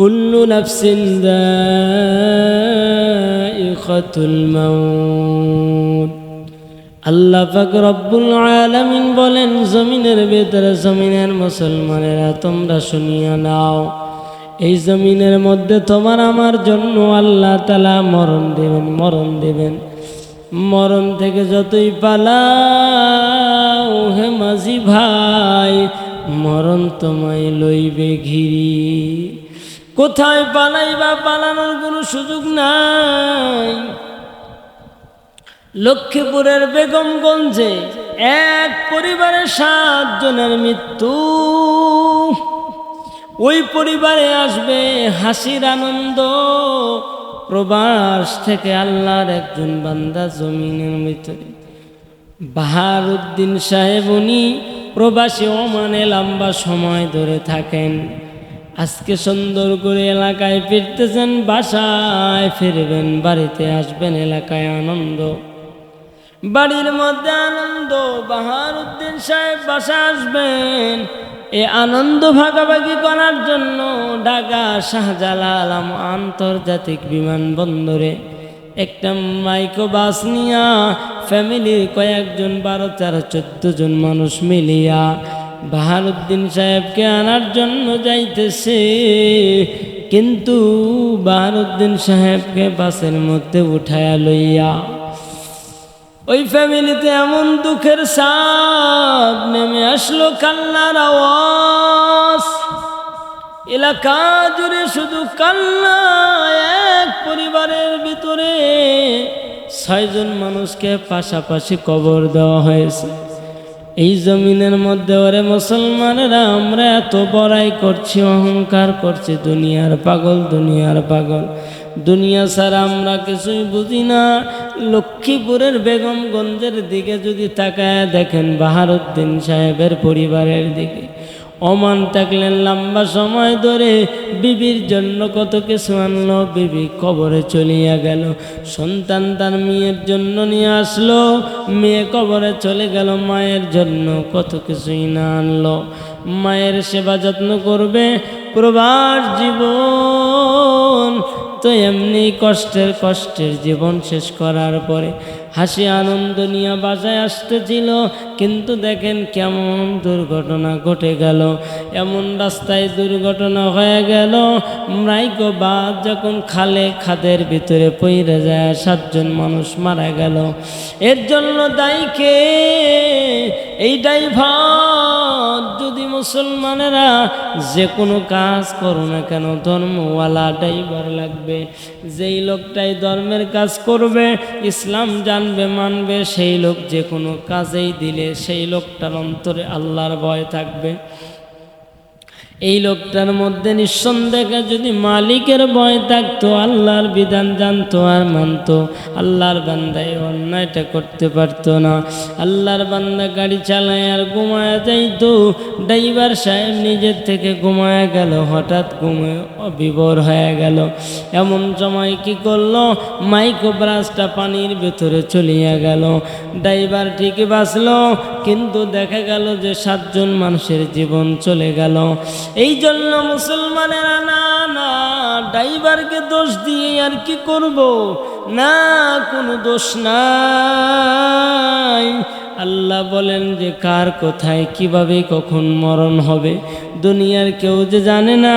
كل نفس ذائقة الموت আল্লাহ পাক রব্বুল আলামিন বলেন জমিনের ভেতরে জমিনের মুসলমানেরা তোমরা শুনিয়া নাও এই জমিনের মধ্যে তোমার আমার জন্য আল্লাহ তালা মরণ দেবেন মরণ দেবেন মরণ থেকে যতই পালাও হে মাঝি ভাই মরণ তোমায় লইবে ঘিরি কোথায় পালাই বা পালানোর কোনো সুযোগ নাই? লক্ষ্মীপুরের বেগমগঞ্জে এক পরিবারের সাতজনের মৃত্যু। ওই পরিবারে আসবে হাসির আনন্দ। প্রবাস থেকে আল্লাহর একজন বান্দা জমিনের ভিতরে। বাহার উদ্দিন সাহেব উনি প্রবাসী ওমানে লম্বা সময় ধরে থাকেন। আজকে সুন্দর করে এলাকায় ফিরতেছেন, বাসায় ফিরবেন, বাড়িতে আসবেন, এলাকায় আনন্দ। বাড়ির মধ্যে আনন্দ বাহার উদ্দিন সাহেব বাসা আসবেন। এ আনন্দ ভাগাভাগি করার জন্য ঢাকা, শাহজালাল, আন্তর্জাতিক বিমানবন্দরে একটা মাইক্রো বাস নিয়া ফ্যামিলির কয়েকজন, বারো, তেরো, চোদ্দ জন মানুষ মিলিয়া বাহারুদ্দিন সাহেবকে আনার জন্য যাইতেছে, কিন্তু বাহারুদ্দিন সাহেবকে বাসের মধ্যে উঠায়া লইয়া ওই ফ্যামিলিতে এমন দুঃখের সাপ নেমে আসলো কান্নার আওয়াজ। এলাকা জুড়ে শুধু কান্না, এক পরিবারের ভিতরে ছয়জন মানুষকে পাশাপাশি কবর দেওয়া হয়েছে। এই জমিনের মধ্যে ওরে মুসলমানেরা আমরা এত বড়াই করছি, অহংকার করছি, দুনিয়ার পাগল দুনিয়ার পাগল। দুনিয়া ছাড়া আমরা কিছুই বুঝি না। লক্ষ্মীপুরের বেগমগঞ্জের দিকে যদি তাকায় দেখেন বাহারুদ্দিন সাহেবের পরিবারের দিকে। অমান থাকলেন লম্বা সময় ধরে। বিবির জন্য কত কিছু আনলো, বিবি কবরে চলিয়া গেল। সন্তান তার মেয়ের জন্য নিয়ে আসলো। মেয়ে কবরে চলে গেল, মায়ের জন্য কত কিছুই না আনলো। মায়ের সেবা যত্ন করবে, প্রবাস জীবন। তো এমনি কষ্টের কষ্টের জীবন শেষ করার পরে হাসি আনন্দ নিয়ে বাসায় আসতেছিল, কিন্তু দেখেন কেমন দুর্ঘটনা ঘটে গেল। এমন রাস্তায় দুর্ঘটনা হয়ে গেল, মাইকো বাদ যখন খালে খাদের ভিতরে পইরে যায়, সাতজন মানুষ মারা গেল। এর জন্য দায়ীকে এই ড্রাইভার, যদি মুসলমানেরা যে কোনো কাজ করো না কেন, ধর্মওয়ালা ড্রাইভার লাগবে। যেই লোকটাই ধর্মের কাজ করবে, ইসলাম জানবে মানবে সেই লোক যে কোনো কাজেই দিলে সেই লোকটার অন্তরে আল্লাহর ভয় থাকবে। এই লোকটার মধ্যে নিঃসন্দেহে যদি মালিকের ভয় থাকতো, আল্লাহর বিধান জানতো আর মানতো, আল্লাহর বান্দায় অন্যায়টা করতে পারতো না। আল্লাহর বান্দা গাড়ি চালায় আর ঘুমায় যাইতো, ড্রাইভার সাহেব নিজের থেকে ঘুমায় গেল, হঠাৎ ঘুমে বিবর হয়ে গেল। এমন সময় কি করল মাইক্রো ব্রাশটা পানির ভেতরে চলিয়া গেল। ড্রাইভার ঠিকই বাঁচলো কিন্তু দেখা গেল যে সাতজন মানুষের জীবন চলে গেল। এই জন্য মুসলমানেরা, না না, ড্রাইভারকে দোষ দিয়ে আর কি করব? না, কোনো দোষ নাই। আল্লাহ বলেন যে কার কোথায়, কীভাবে, কখন মরণ হবে? দুনিয়ার কেউ যে জানে না,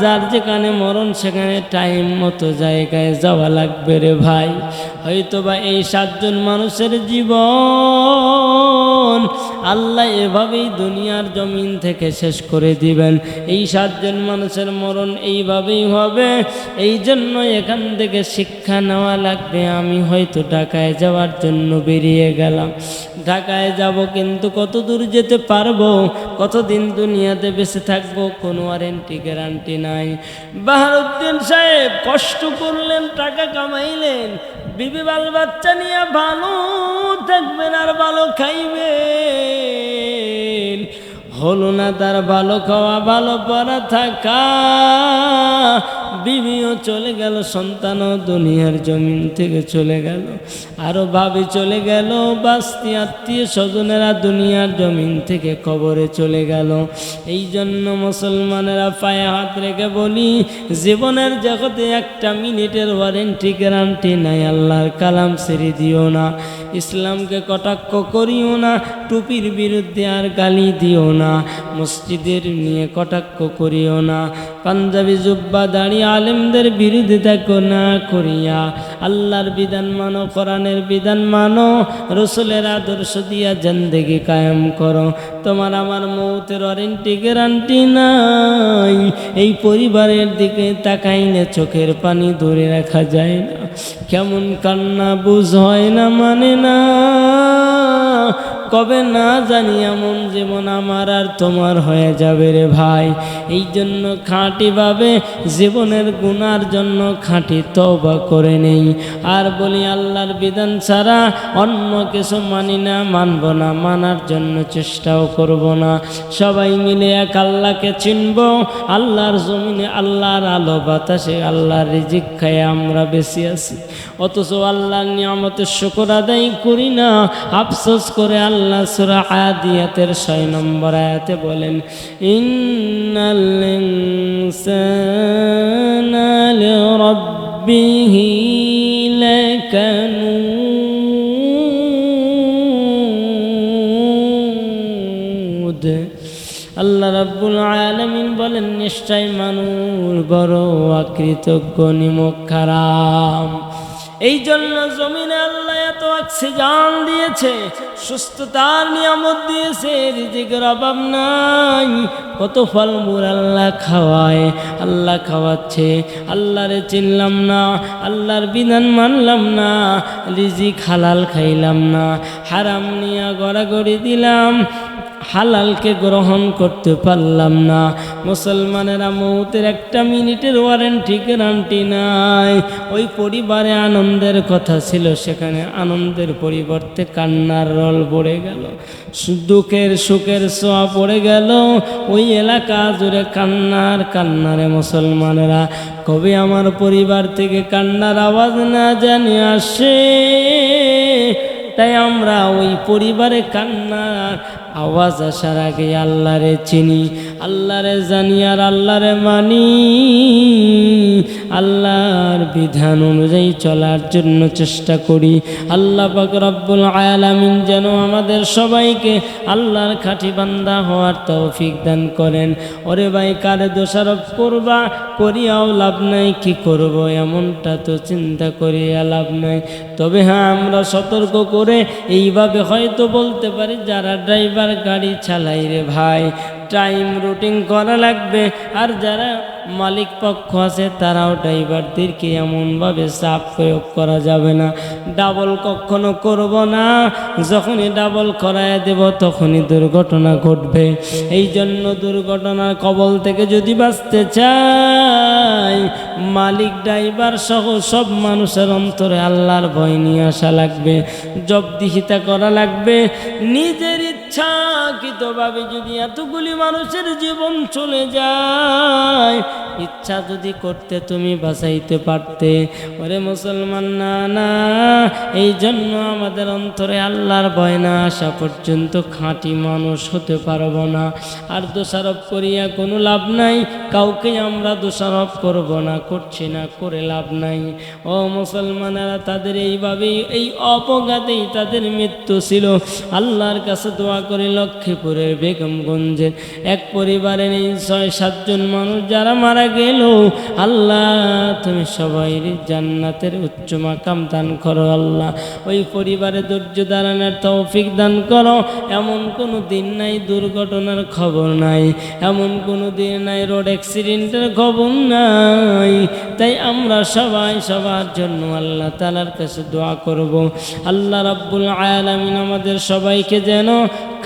যার যেখানে মরণ সেখানে টাইম মতো জায়গায় যাওয়া লাগবে রে ভাই। হয়তো বা এই সাতজন মানুষের জীবন আল্লাহ এভাবেই দুনিয়ার জমিন থেকে শেষ করে দিবেন। এই সাতজন মানুষের মরণ এইভাবেই হবে। এই জন্য এখান থেকে শিক্ষা নেওয়া লাগবে। আমি হয়তো ঢাকায় যাওয়ার জন্য বেরিয়ে গেলাম। ঢাকায় যাব কিন্তু কত দূর যেতে পারব? কতদিন দুনিয়াতে বেঁচে থাকব? কোনো ওয়ারেন্টি গ্যারান্টি নাই। বাহারুদ্দিন সাহেব, কষ্ট করলেন, টাকা কামাইলেন। বিবি বাল বাচ্চা নিয়ে ভালো থাকবেন আর ভালো খাইবেন। হলো না তার ভালো খাওয়া ভালো পড়া থাকা। বিবিও চলে গেল, সন্তানও দুনিয়ার জমিন থেকে চলে গেল। আরও ভাবি চলে গেল, বাস্তি আত্মীয় স্বজনেরা দুনিয়ার জমিন থেকে কবরে চলে গেল। এই জন্য মুসলমানেরা পায়ে হাত রেখে বলি, জীবনের জগতে একটা মিনিটের ওয়ারেন্টি গ্যারান্টি নাই, আল্লাহর কালাম ছেড়ে দিও না। ইসলামকে কটাক্ষ করিও না, টুপির বিরুদ্ধে আর গালি দিও না। মসজিদের নিয়ে কটাক্ষ করিও না। পাঞ্জাবি জুব্বা দাড়ি আলেমদের বিরোধিতা না করিয়া। আল্লাহর বিধান মানো, কোরআনের বিধান মানো, রসুলের আদর্শ দিয়া জন্দেগি কায়েম করো। তোমার আমার মৌতের ওয়ারেন্টি গ্যারান্টি নাই। এই পরিবারের দিকে তাকাইলে চোখের পানি ধরে রাখা যায় না। কেমন কান্না বুঝ হয় না মানে না। কবে না জানি এমন জীবন আমার আর তোমার হয়ে যাবে রে ভাই। এই জন্য খাঁটিভাবে জীবনের গুনার জন্য খাঁটি তওবা করে নেই। আর বলি আল্লাহর বিধান ছাড়া অন্য কিছু মানি না, মানব না, মানার জন্য চেষ্টাও করব না। সবাই মিলে এক আল্লাহকে চিনব, আল্লাহর জমিনে আল্লাহর আলো, বাতাসে আল্লাহর রিজিক খায় আমরা বেশি আছি। অথচ আল্লাহর নিয়ামতের শুকর আদায় করি না। আফসোস করে আল্লাহ সুরা আদিয়াতের ছয় নম্বর আয়াতে বলেন, ইন্নাল ইনসানা লিরাব্বিহি লাকানুদ। আল্লাহ রাব্বুল আলামিন বলেন, নিশ্চয় মানুষ বড় অকৃতজ্ঞ নিমক এই জন্য জমিনে আল্লাহ অক্সিজেন দিয়েছে, সুস্থতার নিয়ামত দিয়েছে, রিজিকের অভাব নাই। কত ফল মূল আল্লাহ খাওয়ায়, আল্লাহ খাওয়াচ্ছে। আল্লাহরে চিনলাম না, আল্লাহর বিধান মানলাম না, রিজিক হালাল খাইলাম না। হারাম নিয়া গড়াগড়ি দিলাম হালালকে গ্রহণ করতে পারলাম না। মুসলমানেরা মৌতের একটা মিনিটের ওয়ারেন্টি গ্যারান্টি নাই। ওই পরিবারে আনন্দের কথা ছিল, সেখানে আনন্দের পরিবর্তে কান্নার রল পড়ে গেল। দুঃখের সুখের ছোঁয়া পড়ে গেল। ওই এলাকা জুড়ে কান্নার কান্নারে মুসলমানেরা, কবে আমার পরিবার থেকে কান্নার আওয়াজ না জানি আসে? তাই আমরা ওই পরিবারে কান্নার আওয়াজ আসার আগে আল্লাহরে চিনি, আল্লাহরে জানি আর আল্লাহরে মানি। আল্লাহর বিধান অনুযায়ী চলার জন্য চেষ্টা করি। আল্লাহ পাক আলামিন যেন আমাদের সবাইকে আল্লাহর খাঁটি বান্দা হওয়ার তৌফিক দান করেন। ওরে ভাই, কারে দোষারোপ করবা, করিয়াও লাভ নাই, কি করব এমনটা তো চিন্তা করিয়া লাভ নাই। তবে হ্যাঁ আমরা সতর্ক করে এইভাবে হয়তো বলতে পারি, যারা ড্রাইভার গাড়ি চালাই রে ভাই টাইম রুটিন করা লাগবে। আর যারা মালিক পক্ষ আছে, তারাও ড্রাইভারদেরকে এমনভাবে চাপ প্রয়োগ করা যাবে না। ডাবল কখনো করব না। যখনই ডাবল করায় দেব, তখনই দুর্ঘটনা ঘটবে। এই জন্য দুর্ঘটনার কবল থেকে যদি বাঁচতে চাই, মালিক ড্রাইভার সহ সব মানুষের অন্তরে আল্লাহর ভয় নিয়ে আসা লাগবে। জবদিহিতা করা লাগবে। নিজের ইচ্ছাকৃতভাবে যদি এতগুলি মানুষের জীবন চলে যায়, ইচ্ছা যদি করতে তুমি বাঁচাইতে পারতে। ওরে মুসলমান না না এই জন্য আমাদের অন্তরে আল্লাহর ভয় না আসা পর্যন্ত খাঁটি মানুষ হতে পারব না। আর দোষারোপ করিয়া কোনো লাভ নাই, কাউকে আমরা দোষারোপ করব না, করছি না, করে লাভ নাই। ও মুসলমানেরা, তাদের এইভাবেই, এই অপঘাতেই তাদের মৃত্যু ছিল। আল্লাহর কাছে দোয়া করে লক্ষ্মীপুরের বেগমগঞ্জের এক পরিবারের এই ছয় সাতজন মানুষ যারা মারা গেল, আল্লাহ তুমি সবাই জান্নাতের উচ্চ মাকাম দান করো। আল্লাহ ওই পরিবারে ধৈর্য দাঁড়ানোর তৌফিক দান করো। এমন কোনো দিন নাই, দুর্ঘটনার খবর নাই। এমন কোনো দিন নাই, রোড অ্যাক্সিডেন্টের খবর নাই। তাই আমরা সবাই সবার জন্য আল্লাহ তালার কাছে দোয়া করব। আল্লাহ রাব্বুল আলামিন আমাদের সবাইকে যেন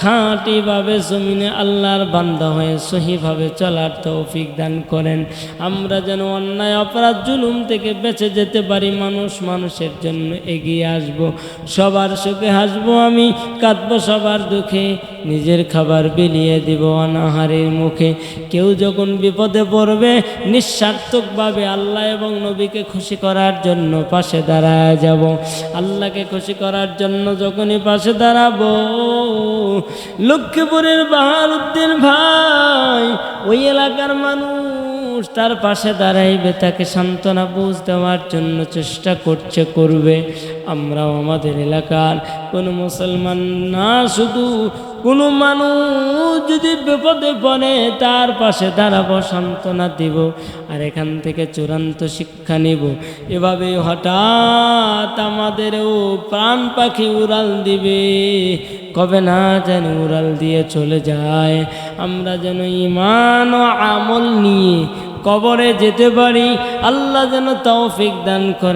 খাঁটিভাবে জমিনে আল্লাহর বান্দা হয়ে সহিভাবে চলার তৌফিক দান করেন। আমরা যেন অন্যায় অপরাধ জুলুম থেকে বেঁচে যেতে পারি, মানুষ মানুষের জন্য এগিয়ে আসব। সবার সুখে হাসবো আমি, কাঁদবো সবার দুঃখে, নিজের খাবার বিলিয়ে দিব অনাহারের মুখে। কেউ যখন বিপদে পড়বে, নিঃস্বার্থকভাবে আল্লাহ এবং নবীকে খুশি করার জন্য পাশে দাঁড়ায় যাব। আল্লাহকে খুশি করার জন্য যখনই পাশে দাঁড়াবো লক্ষ্মীপুরের বাহার উদ্দিন ভাই, ওই এলাকার মানুষ তার পাশে দাঁড়াইবে, তাকে সান্ত্বনা বুঝ দেওয়ার জন্য চেষ্টা করছে, করবে। আমরাও আমাদের এলাকার কোনো মুসলমান না, শুধু কোনো মানুষ যদি বিপদে পড়ে, তার পাশে দাঁড়াবো, সান্ত্বনা দিব, আর এখান থেকে চূড়ান্ত শিক্ষা নিব। এভাবে হঠাৎ আমাদেরও প্রাণ পাখি উড়াল দিবে। কবে না যেন উড়াল দিয়ে চলে যায়। আমরা যেন ইমান ও আমল নিয়ে কবরে যেতে পারি। আল্লাহ যেন তৌফিক দান করে।